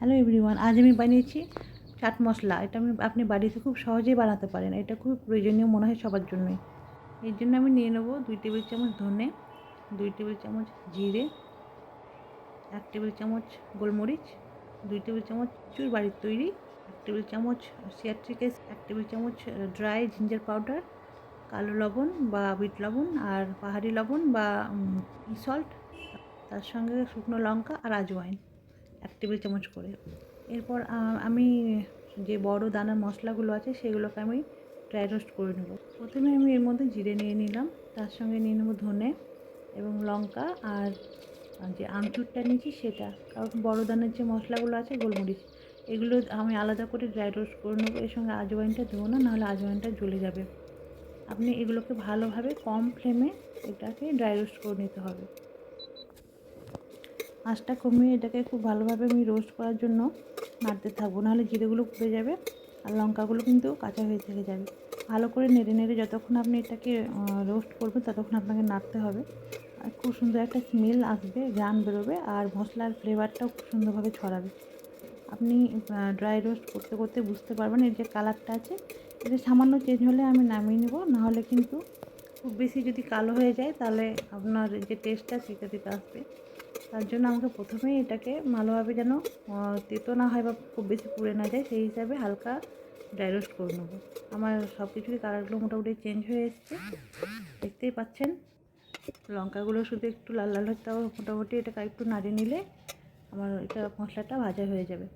Hello everyone আজ আমি বানিয়েছি চাট মশলা। এটা আমি, আপনি বাড়িতে খুব সহজেই বানাতে পারেন। এটা খুব প্রয়োজনীয় মনে হয় সবার জন্যই। এর জন্য আমি নিয়ে নেব দুই টেবিল চামচ ধনে, দুই টেবিল চামচ জিরে, এক টেবিল চামচ গোলমরিচ, দুই টেবিল চামচ চুর বাড়ির তৈরি, এক টেবিল চামচ সিয়াট্রিক এক টেবিল চামচ ড্রাই জিঞ্জার পাউডার, কালো লবণ বা বিট লবণ আর পাহাড়ি লবণ বা সল্ট তার সঙ্গে শুকনো লঙ্কা আর আজওয়াইন। এক টেবিল চামচ করে। এরপর আমি যে বড় দানার মশলাগুলো আছে, সেগুলোকে আমি ড্রাই রোস্ট করে নেব। প্রথমে আমি এর মধ্যে জিরে নিয়ে নিলাম, তার সঙ্গে নিয়ে নেব ধনে এবং লঙ্কা আর যে আমচুরটা নিয়েছি সেটা। কারণ বড় দানার যে মশলাগুলো আছে, গোলমরিচ, এগুলো আমি আলাদা করে ড্রাই রোস্ট করে নেব। এর সঙ্গে আজওয়াইনটা দেবো না, নাহলে আজওয়াইনটা জ্বলে যাবে। আপনি এগুলোকে ভালোভাবে কম ফ্লেমে এটাকে ড্রাই রোস্ট করে নিতে হবে। আঁচটা কমিয়ে এটাকে খুব ভালোভাবে আমি রোস্ট করার জন্য নাড়তে থাকব। নাহলে জিরেগুলো পুড়ে যাবে আর লঙ্কাগুলো কিন্তু কাঁচা হয়ে থেকে যাবে। ভালো করে নেড়ে নেড়ে যতক্ষণ আপনি এটাকে রোস্ট করবেন ততক্ষণ আপনাকে নাড়তে হবে। আর খুব সুন্দর একটা স্মেল আসবে গান বেরোবে আর মশলার ফ্লেভারটাও খুব সুন্দরভাবে ছড়াবে। আপনি ড্রাই রোস্ট করতে করতে বুঝতে পারবেন এর যে কালারটা আছে। এটা সামান্য চেঞ্জ হলে আমি নামিয়ে নেব, নাহলে কিন্তু খুব বেশি যদি কালো হয়ে যায় তাহলে আপনার যে টেস্টটা সেটা দিতে আসবে। তার জন্য আমাকে প্রথমেই এটাকে ভালোভাবে যেন তেতো না হয় বা খুব বেশি পুড়ে না যায়, সেই হিসাবে হালকা ড্রাই রোস্ট করে নেব। আমার সব কিছুরই কালারগুলো মোটামুটি চেঞ্জ হয়ে এসছে। দেখতেই পাচ্ছেন, লঙ্কাগুলো শুধু একটু লাল লাল হতে হবে মোটামুটি এটাকে একটু নাড়িয়ে নিলে আমার এটা মশলাটা ভাজা হয়ে যাবে।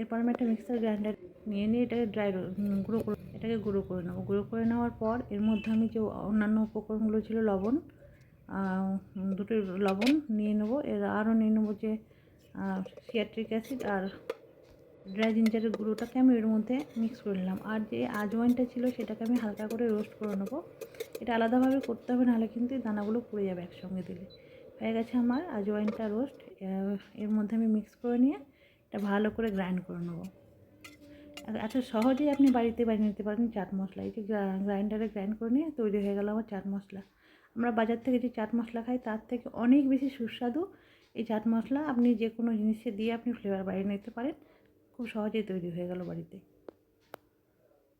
এরপর আমি একটা মিক্সার গ্রাইন্ডার নিয়ে নিয়ে এটাকে ড্রাই গুঁড়ো করে, এটাকে গুঁড়ো করে নেব। গুঁড়ো করে নেওয়ার পর এর মধ্যে আমি যে অন্যান্য উপকরণগুলো ছিল, লবণ দুটো লবণ নিয়ে নেব। এর আরও নিয়ে নেব যে সিয়াট্রিক অ্যাসিড আর ড্রাই জিঞ্জারের গুঁড়োটাকে আমি এর মধ্যে মিক্স করে নিলাম। আর যে আজওয়াইনটা ছিল সেটাকে আমি হালকা করে রোস্ট করে নেব। এটা আলাদাভাবে করতে হবে, নাহলে কিন্তু দানাগুলো পুড়ে যাবে একসঙ্গে দিলে। হয়ে গেছে আমার আজওয়াইনটা রোস্ট। এর মধ্যে আমি মিক্স করে নিয়ে এটা ভালো করে গ্রাইন্ড করে নেব। এত সহজেই আপনি বাড়িতে বানিয়ে নিতে পারেন চাট মশলা। এই যে গ্রাইন্ডারে গ্রাইন্ড করে নিয়ে তৈরি হয়ে গেল আমার চাট মশলা। আমরা বাজার থেকে যে চাট মশলা খাই, তার থেকে অনেক বেশি সুস্বাদু। এই চাট মশলা আপনি যে কোনো জিনিসে দিয়ে আপনি ফ্লেভার বাড়িয়ে নিতে পারেন। খুব সহজেই তৈরি হয়ে গেল বাড়িতে।